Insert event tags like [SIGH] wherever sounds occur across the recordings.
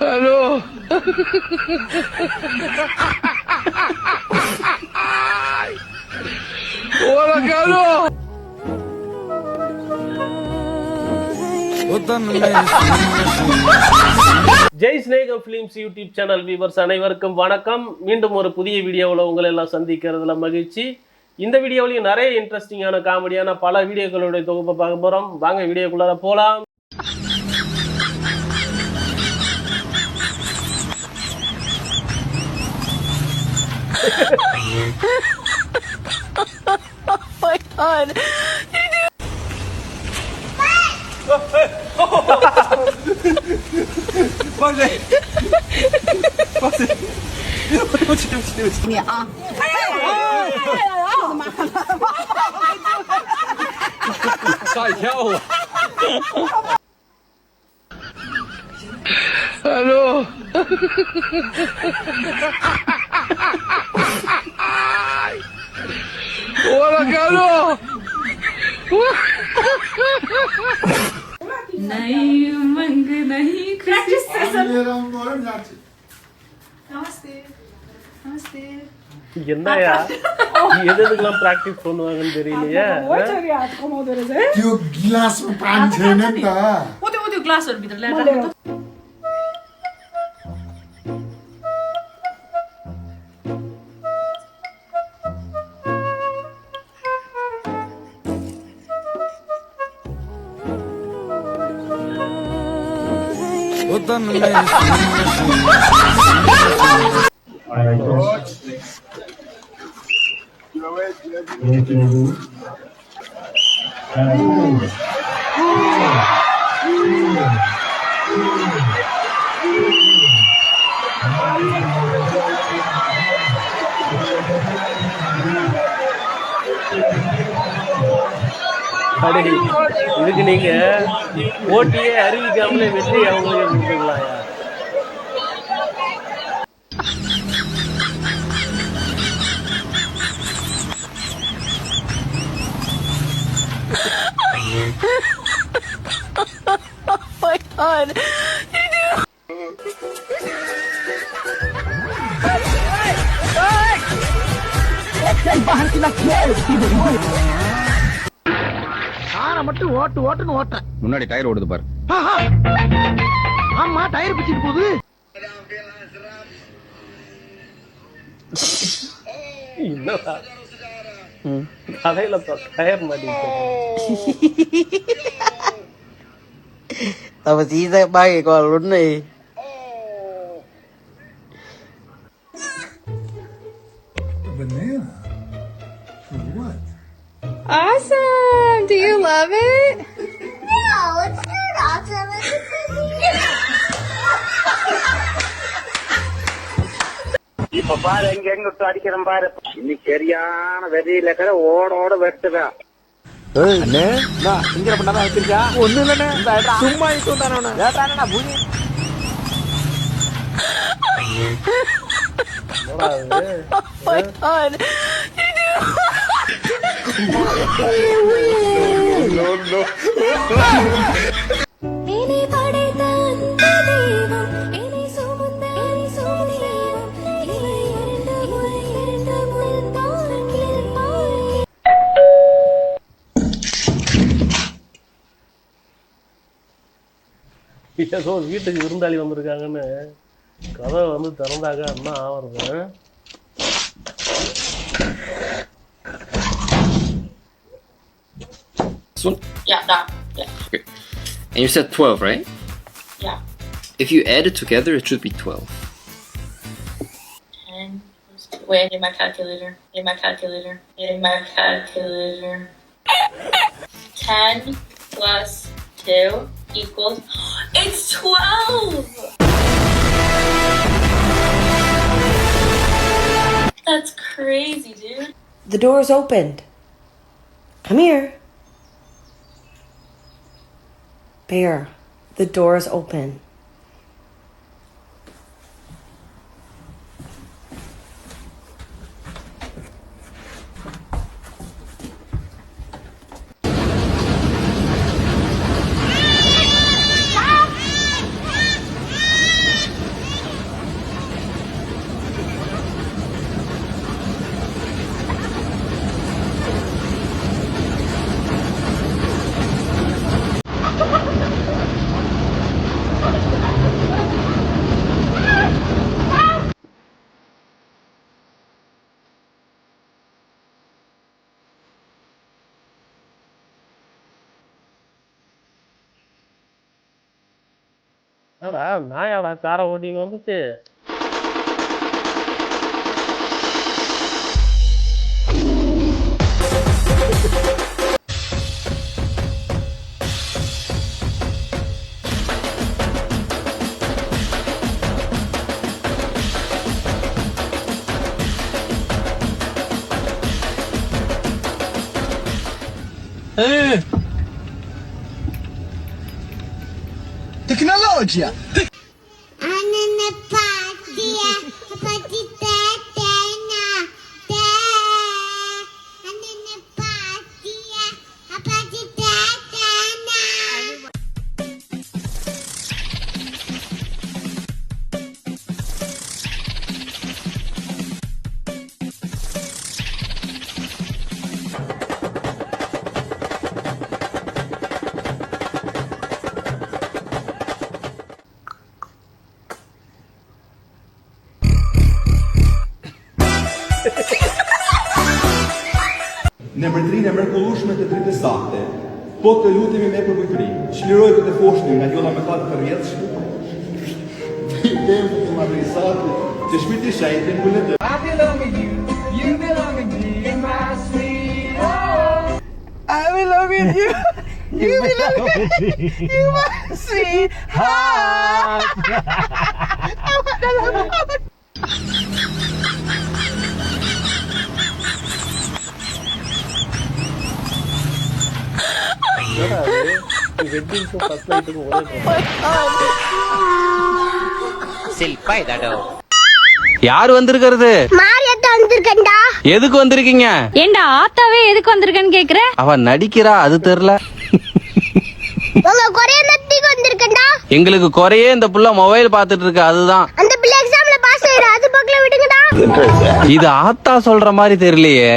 Hallo. Hola, ka Jai Snegam films YouTube channel viewers அனைவருக்கும் வணக்கம். மீண்டும் ஒரு புதிய வீடியோவில் உங்களை எல்லாம் சந்திக்கிறதுல மகிழ்ச்சி. இந்த வீடியோவிலையும் நிறைய இன்ட்ரெஸ்டிங்கான காமெடியான பல வீடியோக்களுடைய தொகுப்பை பார்க்க போகிறோம் வாங்க வீடியோக்குள்ளார போகலாம் [LAUGHS] Ano? Wala ka ano? नहीं मंग नहीं प्रैक्टिस नमस्ते नमस्ते என்னையா எது எதுக்கெல்லாம் ப்ராக்டிஸ் பண்ணுவாங்கன்னு தெரியலையே त्यो गिलासमा पानी छैन नि त वो त्यो वो I just need to do and move. இதுக்கு நீங்க போட்டியை அறிவிக்காமலே வெற்றி அவங்க முடிக்கலாம் காரை மட்டும் ஓட்டு ஓட்டுன்னு ஓட்டுறேன். முன்னாடி டயர் ஓடுது பாரு. ஆமா டயர் பிச்சுட்டு போகுது. கடையில டயர் மாட்டிக்கிட்டு [LAUGHS] Tao chỉ ra ba cái con luôn này. Banana? For what? Awesome! Do you love it? No, it's not awesome. இப்ப பாரு எங்க எங்க விட்டு அடிக்கிறேன் பாரு இன்னைக்கு சரியான வெறியில இருக்கிற ஓட ஓட வெட்டுவேன் சிங்கிற பண்ணாதான் வச்சிருக்கா ஒண்ணு இல்லண்ணே சும்மா இட்டு வந்தானே பூமி இனி ஏதோ வீட்டுக்கு விருந்தாளி வந்திருக்காங்கன்னு கதவை வந்து திறந்தாங்க என்ன ஆவறது This one? Yeah, that. Yeah. Okay. And you said 12, right? Yeah. If you add it together, it should be 12. 10 plus 2. Wait, I need my calculator. I need my calculator. I need my calculator. 10 plus 2 equals. it's 12! That's crazy, dude. The door's opened. Come here. Bear, the door's open. 나 나야 나 따라오는 건 그치? 에이! 对. e mrekullueshme të dritës sakte. Po të lutemi me përkujtëri. Çliroj këtë foshtin nga gjona me fatë të rrjedhshme. Dem të madrisat të shpirti shajtë në bullet. I belong with you. You belong with me in my sweet. I belong with you. You belong with me. You my sweet heart. I want to love. [LAUGHS] யார் வந்திருக்கிறது? மாரியத்தை வந்திருக்கேன்டா. எதுக்கு வந்திருக்கீங்க? ஏண்டா ஆத்தாவே எதுக்கு வந்திருக்கேன்னு கேக்குற? அவ நடிக்கிறா அது தெரியல எங்களுக்கு குறையே இந்த புள்ள மொபைல் பார்த்துட்டு இருக்கு அதுதான். அந்த பிள்ளை எக்ஸாம்ல பாஸ் ஆயிரு அது பக்கல விடுங்கடா. இது ஆத்தா சொல்ற மாதிரி தெரியலையே.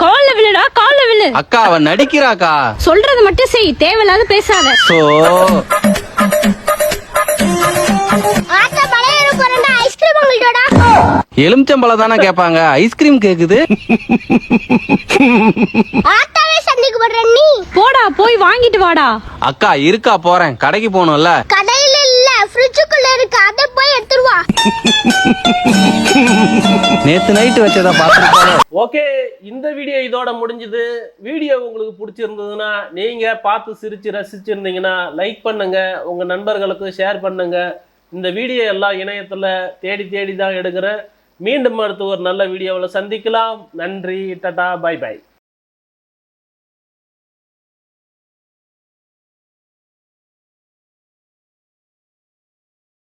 கால்ல விழுடா கால்ல விழு. அக்கா அவ நடிக்கிறாக்கா. சொல்றது மட்டும் செய் தேவையில்லாத பேசாத. சோ. எலுமிச்சம்பழம் தானே கேட்பாங்க. ஐஸ்கிரீம் கேக்குது. போடுற நீ. போடா போய் வாங்கிட்டு வாடா. அக்கா இருக்கா போறேன். கடைக்கு போகணும்ல. நேத்து நைட்டு வச்சதா பாத்துருப்பாங்க ஓகே இந்த வீடியோ இதோட முடிஞ்சுது. வீடியோ உங்களுக்கு பிடிச்சிருந்ததுன்னா நீங்க பார்த்து சிரிச்சு ரசிச்சிருந்தீங்கன்னா லைக் பண்ணுங்க. உங்க நண்பர்களுக்கு ஷேர் பண்ணுங்க. இந்த வீடியோ எல்லாம் இணையத்துல தேடி தேடி தான் எடுக்கிறேன். மீண்டும் அடுத்து ஒரு நல்ல வீடியோவில் சந்திக்கலாம். நன்றி டட்டா பாய் பாய்